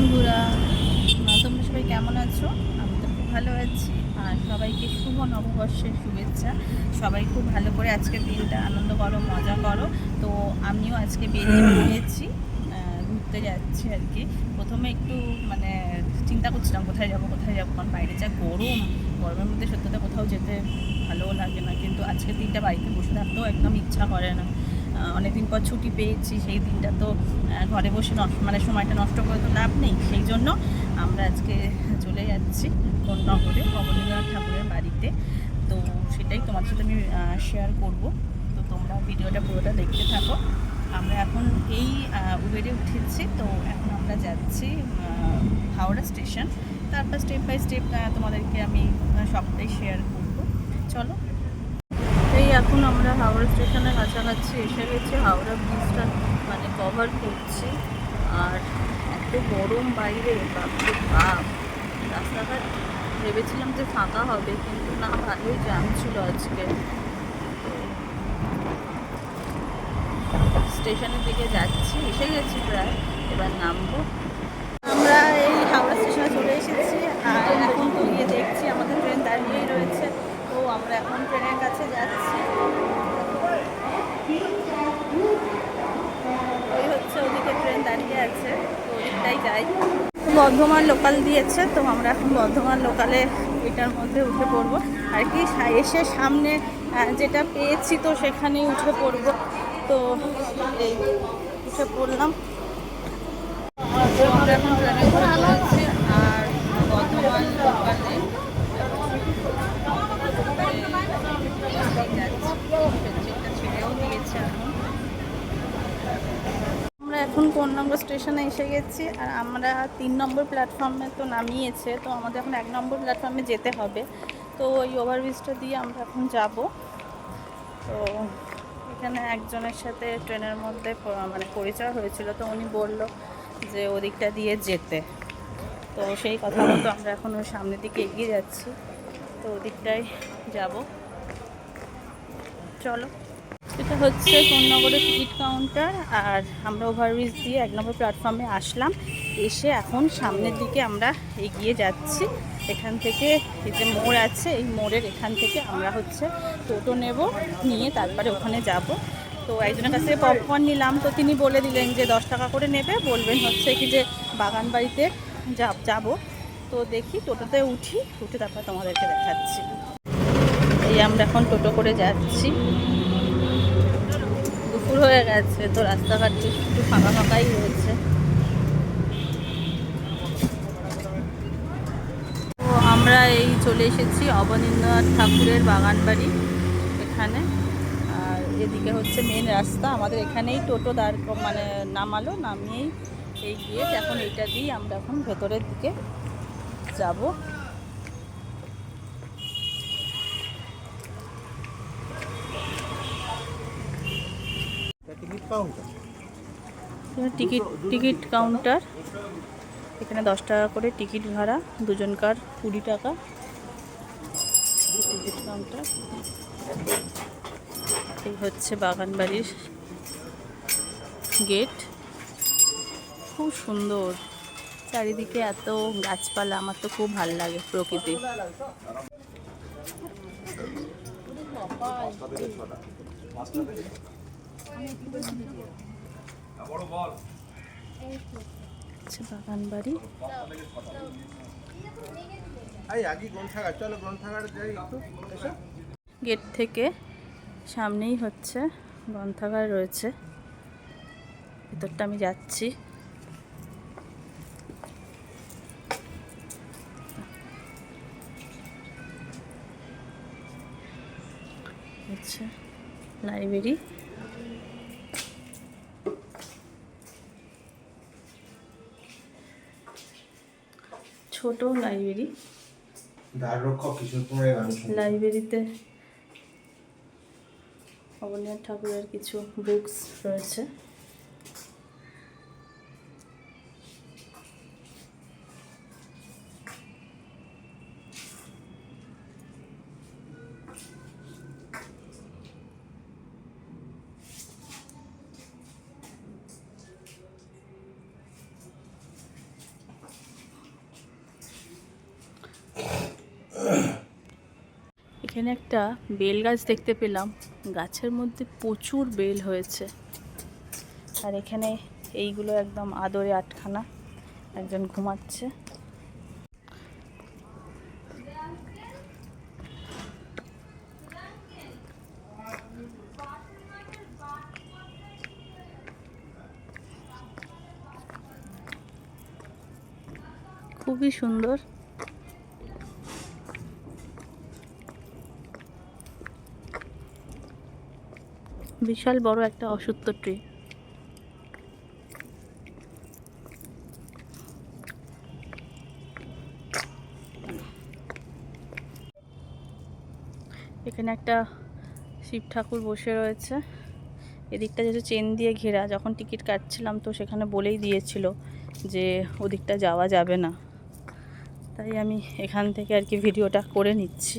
বন্ধুরা, তোমরা সবাই কেমন আছো? আমি তো খুব ভালো আছি, আর সবাইকে শুভ নববর্ষের শুভেচ্ছা। সবাই খুব ভালো করে আজকের দিনটা আনন্দ করো, মজা করো। তো আমিও আজকে বেরিয়ে পড়েছি ঘুরতে যাচ্ছি আর কি। প্রথমে একটু মানে চিন্তা করছিলাম, কোথায় যাব কোথায় যাব? কারণ বাইরে যা গরম, গরমের মধ্যে সত্যতা কোথাও যেতে ভালোও লাগে না। কিন্তু আজকের দিনটা বাড়িতে বসে থাকতেও একদম ইচ্ছা করে না। অনেকদিন পর ছুটি পেয়েছি, সেই দিনটা তো ঘরে বসে মানে সময়টা নষ্ট করে তো লাভ নেই। সেই জন্য আমরা আজকে চলে যাচ্ছি কোন নগরে অবনীন্দ্রনাথ ঠাকুরের বাড়িতে। তো সেটাই তোমার সাথে আমি শেয়ার করব। তো তোমরা ভিডিওটা পুরোটা দেখতে থাকো। আমরা এখন এই উবেরে উঠেছি। তো এখন আমরা যাচ্ছি হাওড়া স্টেশন। তারপর স্টেপ বাই স্টেপ তোমাদেরকে আমি সবটাই শেয়ার করব। চলো এখন আমরা হাওড়া স্টেশনের কাছাকাছি এসে গেছি। হাওড়া ব্রিজটা মানে কভার করছি। আর এত গরম বাইরে, বাপরে বাপ। রাস্তাঘাট ভেবেছিলাম যে ফাঁকা হবে, কিন্তু না, ভালোই জ্যাম ছিল আজকে। স্টেশনের দিকে যাচ্ছি, এসে গেছি প্রায়। এবার নামবো। বর্ধমান লোকাল দিয়েছে, তো আমরা এখন বর্ধমান লোকালে এটার মধ্যে উঠে পড়ব। আর কি সা- এসে সামনে যেটা পেয়েছি তো সেখানেই উঠে পড়ব। তো এই, উঠে পড়লাম। আর বর্ধমান লোকালে ছেড়েও দিয়েছে এখন আমরা এখন কোন নম্বর স্টেশনে এসে গেছি আর আমরা তিন নম্বর প্ল্যাটফর্মে তো নামিয়েছে, তো আমাদের এখন এক নম্বর প্ল্যাটফর্মে যেতে হবে। তো ওই ওভারব্রিজটা দিয়ে আমরা এখন যাব। তো এখানে একজনের সাথে ট্রেনের মধ্যে মানে পরিচয় হয়েছিল, তো উনি বলল যে ওদিকটা দিয়ে যেতে। তো সেই কথা মতো আমরা এখন ওর সামনের দিকে এগিয়ে যাচ্ছি। তো ওদিকটাই যাব। চলো। এটা হচ্ছে কোন্নগরের টিকিট কাউন্টার আর আমরা ওভারব্রিজ দিয়ে এক নম্বর প্ল্যাটফর্মে আসলাম। এসে এখন সামনের দিকে আমরা এগিয়ে যাচ্ছি। এখান থেকে এই যে মোড় আছে, এই মোড়ের এখান থেকে আমরা হচ্ছে টোটো নেব, নিয়ে তারপরে ওখানে যাব। তো একজনের কাছে পপকর্ন নিলাম। তো তিনি বলে দিলেন যে দশ টাকা করে নেবে। বলবেন হচ্ছে কি যে বাগান বাড়িতে যাব। তো দেখি টোটোতে উঠি, উঠে তারপর তোমাদেরকে দেখাচ্ছি। এই আমরা এখন টোটো করে যাচ্ছি। দুপুর হয়ে গেছে, তো রাস্তাঘাট একটু ফাঁকা ফাঁকাই রয়েছে তো আমরা এই চলে এসেছি অবনীন্দ্রনাথ ঠাকুরের বাগান বাড়ি এখানে। আর এদিকে হচ্ছে মেন রাস্তা। আমাদের এখানেই টোটো দাঁড় মানে নামালো, নামিয়েই এই গিয়ে এখন এইটা দিয়েই আমরা এখন ভেতরের দিকে যাব। টিকিট কাউন্টার এখানে টিকিট টিকিট কাউন্টার এখানে দশ টাকা করে টিকিট ভাড়া দুজনকার কুড়ি টাকা। টিকিট কাউন্টার এই হচ্ছে বাগান বাড়ির গেট। খুব সুন্দর। চারিদিকে এত গাছপালা আমার তো খুব ভালো লাগে প্রকৃতি। বাগান বাড়ি গেট থেকে সামনেই হচ্ছে গ্রন্থাগার রয়েছে। ভিতরটা আমি যাচ্ছি। আচ্ছা লাইব্রেরি। ছোট লাইব্রেরি। লাইব্রেরিতে অবনীয় ঠাকুরের কিছু বুকস রয়েছে এখানে একটা বেল গাছ দেখতে পেলাম। গাছের মধ্যে প্রচুর বেল হয়েছে। আর এখানে এইগুলো একদম আদরে আটখানা একজন ঘুমাচ্ছে। খুবই সুন্দর। বিশাল বড় একটা অসত্য ট্রি। এখানে একটা শিব ঠাকুর বসে রয়েছে। এদিকটা যেহেতু চেন দিয়ে ঘেরা, যখন টিকিট কাটছিলাম তো সেখানে বলেই দিয়েছিল যে ওদিকটা যাওয়া যাবে না। তাই আমি এখান থেকে আর কি ভিডিওটা করে নিচ্ছি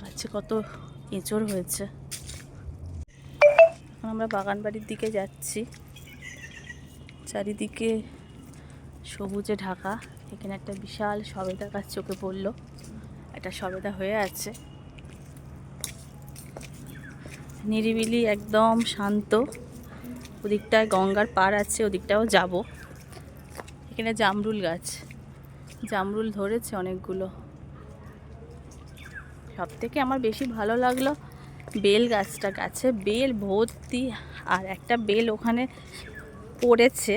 গাছে কত এঁচড় হয়েছে। এখন আমরা বাগান বাড়ির দিকে যাচ্ছি। চারিদিকে সবুজে ঢাকা। এখানে একটা বিশাল সবেদা গাছ চোখে পড়ল। একটা সবেদা হয়ে আছে। নিরিবিলি, একদম শান্ত। ওদিকটায় গঙ্গার পার আছে, ওদিকটাও যাব। এখানে জামরুল গাছ। জামরুল ধরেছে অনেকগুলো। সব থেকে আমার বেশি ভালো লাগল বেল গাছটা গাছে। বেল ভর্তি, আর একটা বেল ওখানে পড়েছে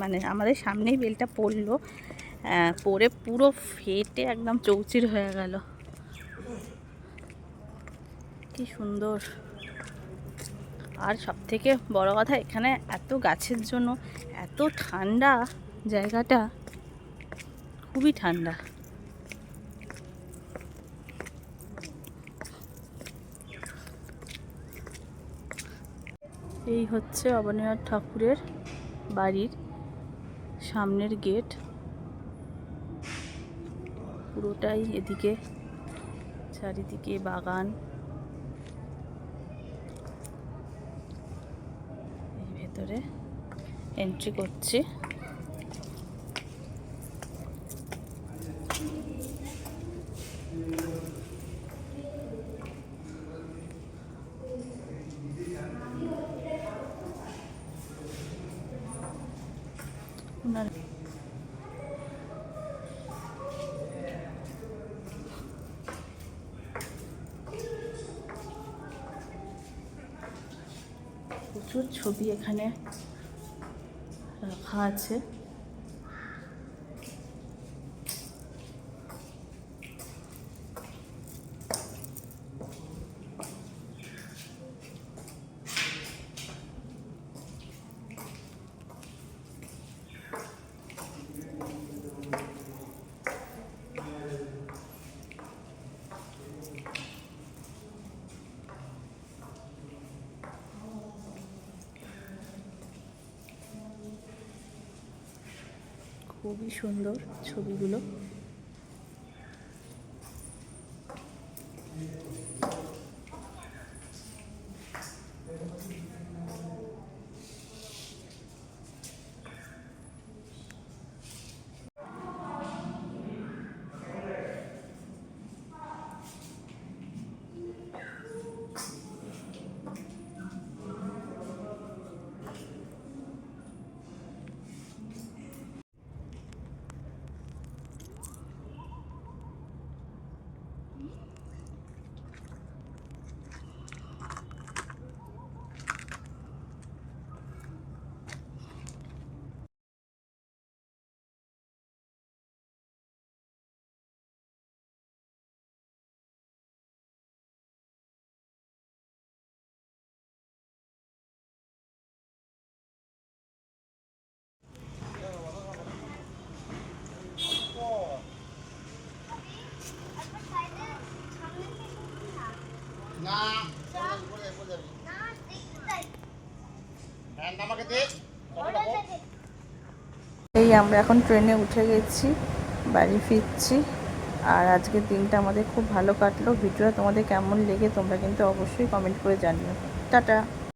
মানে আমাদের সামনেই বেলটা পড়ল। পড়ে পুরো ফেটে একদম চৌচির হয়ে গেল। কি সুন্দর। আর সব থেকে বড় কথা, এখানে এত গাছের জন্য এত ঠান্ডা জায়গাটা, খুবই ঠান্ডা। এই হচ্ছে অবনীনাথ ঠাকুরের বাড়ির সামনের গেট। পুরোটাই এদিকে চারিদিকে বাগান। ভেতরে এন্ট্রি করছি। ওনার প্রচুর ছবি এখানে রাখা আছে। খুবই সুন্দর ছবিগুলো। এই আমরা এখন ট্রেনে উঠে গেছি, বাড়ি ফিরছি। আর আজকের দিনটা আমাদের খুব ভালো কাটলো। ভিডিওটা তোমাদের কেমন লেগে তোমরা কিন্তু অবশ্যই কমেন্ট করে জানিও। টাটা!